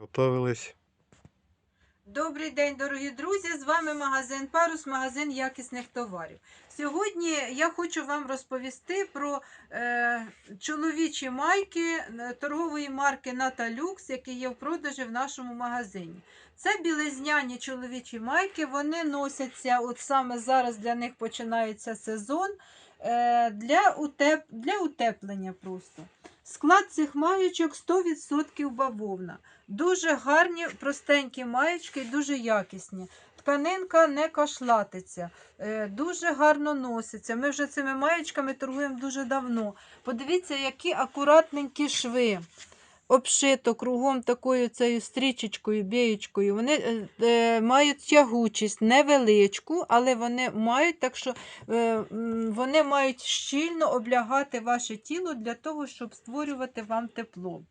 Готовились. Добрий день, дорогі друзі! З вами магазин Парус, магазин якісних товарів. Сьогодні я хочу вам розповісти про е, чоловічі майки е, торгової марки Наталюкс, які є в продажі в нашому магазині. Це білизняні чоловічі майки. Вони носяться, от саме зараз для них починається сезон е, для, утеп, для утеплення просто. Склад цих маєчок 100% бавовна. Дуже гарні, простенькі маєчки, дуже якісні. Тканинка не кашлатиться, е, дуже гарно носиться. Ми вже цими маєчками торгуємо дуже давно. Подивіться, які акуратненькі шви. Обшито кругом такою цією стрічечкою, бієчкою. Вони е, е, мають тягучість невеличку, але вони мають так, що е, вони мають щільно облягати ваше тіло для того, щоб створювати вам тепло.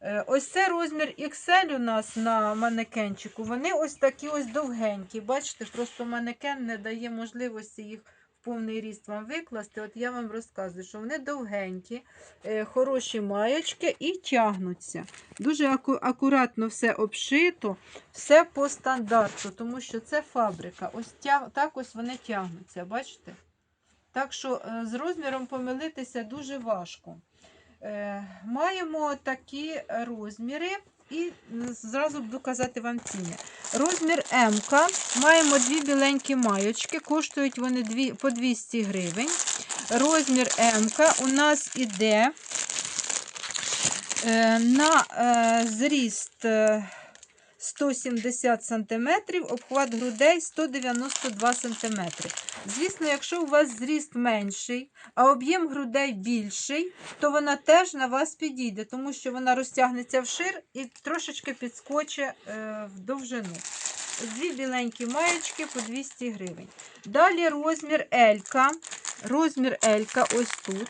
Е, Ось це розмір XL у нас на манекенчику. Вони ось такі ось довгенькі. Бачите, просто манекен не дає можливості їх повний ріст вам викласти. От я вам розказую, що вони довгенькі, е, хороші маєчки і тягнуться. Дуже аку- акуратно все обшито, все по стандарту, тому що це фабрика. Ось тяг... так ось вони тягнуться, бачите? Так що е, з розміром помилитися дуже важко. Е, Маємо такі розміри і зразу буду казати вам ціни. Розмір М. Маємо дві біленькі майочки, коштують вони по 200 гривень. Розмір М у нас іде е, на е, зріст е, 170 см, обхват грудей 192 см. Звісно, якщо у вас зріст менший, а об'єм грудей більший, то вона теж на вас підійде, тому що вона розтягнеться вшир і трошечки підскоче е, в довжину. Дві біленькі маєчки по 200 гривень. Далі розмір L. Розмір L ось тут.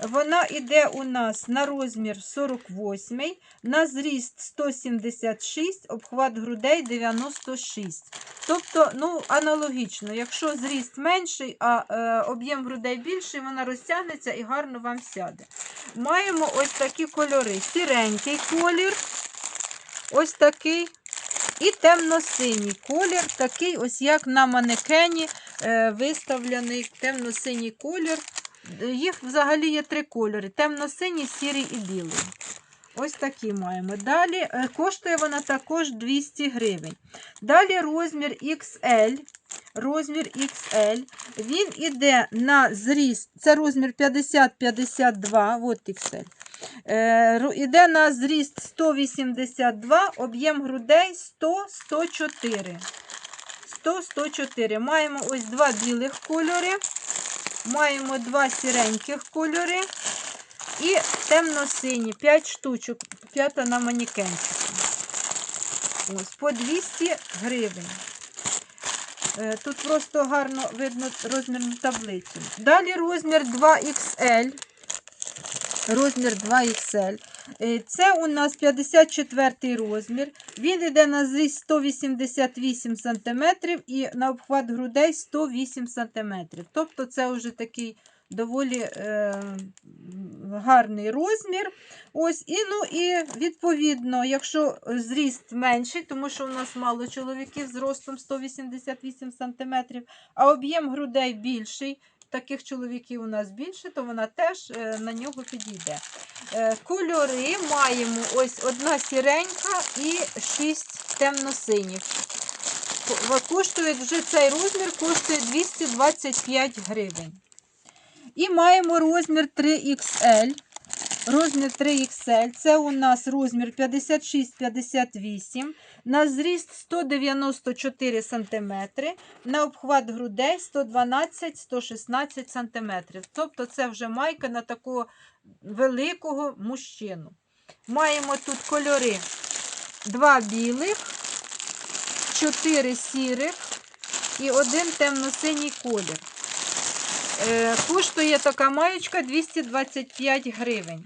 Вона йде у нас на розмір 48, на зріст 176, обхват грудей 96. Тобто, ну, аналогічно, якщо зріст менший, а е, об'єм грудей більший, вона розтягнеться і гарно вам сяде. Маємо ось такі кольори: сіренький колір, ось такий. І темно-синій колір, такий, ось як на манекені е, виставлений темно-синій колір. Їх взагалі є три кольори: темно-синій, сірий і білий. Ось такі маємо. Далі е, коштує вона також 200 гривень. Далі розмір XL. Розмір XL. Він іде на зріст, це розмір 50-52, от XL. Е, іде на зріст 182, об'єм грудей 100-104. 100-104. Маємо ось два білих кольори. Маємо два сіреньких кольори і темно-сині, 5 штучок, п'ята на манікенчику. Ось, по 200 гривень. Е, Тут просто гарно видно розмірну таблицю. Далі розмір 2XL. Розмір 2XL. Е, Це у нас 54 розмір. Він йде на зріст 188 см і на обхват грудей 108 см. Тобто це вже такий доволі е, гарний розмір. Ось, і, ну, і відповідно, якщо зріст менший, тому що у нас мало чоловіків з ростом 188 см, а об'єм грудей більший. Таких чоловіків у нас більше, то вона теж е, на нього підійде. Е, Кольори маємо ось одна сіренька і шість темно-синіх. Коштує вже цей розмір коштує 225 гривень. І маємо розмір 3XL. Розмір 3XL. Це у нас розмір 56-58. На зріст 194 см. На обхват грудей 112-116 см. Тобто це вже майка на такого великого мужчину. Маємо тут кольори: два білих, чотири сірих і один темно-синій колір. Е, Коштує така маєчка 225 гривень.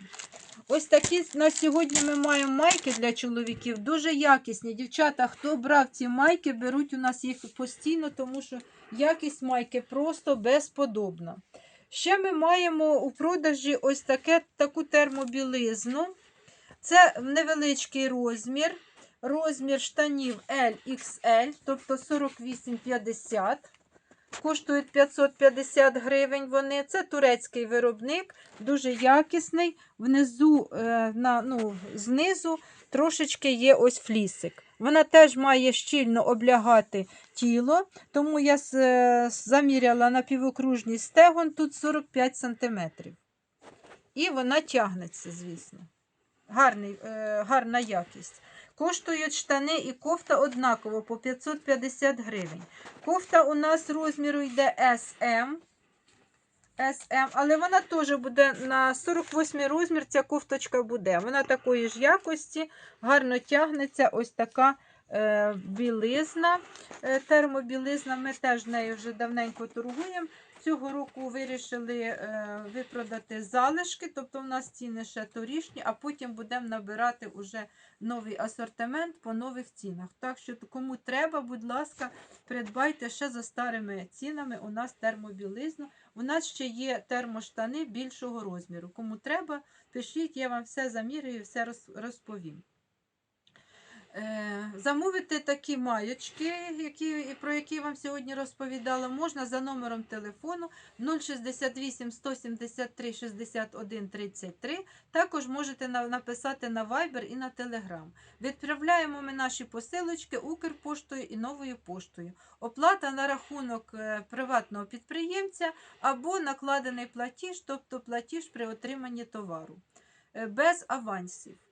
Ось такі на сьогодні ми маємо майки для чоловіків. Дуже якісні. Дівчата, хто брав ці майки, беруть у нас їх постійно, тому що якість майки просто безподобна. Ще ми маємо у продажі ось таке, таку термобілизну. Це невеличкий розмір. Розмір штанів LXL, тобто 48,50. Коштують 550 гривень вони. Це турецький виробник, дуже якісний. Внизу, е, на, ну, знизу трошечки є ось флісик. Вона теж має щільно облягати тіло, тому я е, заміряла на півокружність стегон тут 45 см. І вона тягнеться, звісно. Гарний, е, гарна якість. Коштують штани і кофта однаково по 550 гривень. Кофта у нас розміру йде SM. SM, але вона теж буде на 48 розмір. Ця кофточка буде. Вона такої ж якості, гарно тягнеться. Ось така білизна, е, термобілизна. Ми теж нею вже давненько торгуємо. Цього року вирішили е, випродати залишки, тобто в нас ціни ще торішні, а потім будемо набирати уже новий асортимент по нових цінах. Так що кому треба, будь ласка, придбайте ще за старими цінами. У нас термобілизну. У нас ще є термоштани більшого розміру. Кому треба, пишіть, я вам все замірюю, все розповім. Е, Замовити такі маєчки, які, про які я вам сьогодні розповідала, можна за номером телефону 068 173 61 33. Також можете написати на Viber і на Telegram. Відправляємо ми наші посилочки Укрпоштою і новою поштою. Оплата на рахунок е, приватного підприємця або накладений платіж, тобто платіж при отриманні товару. Е, Без авансів.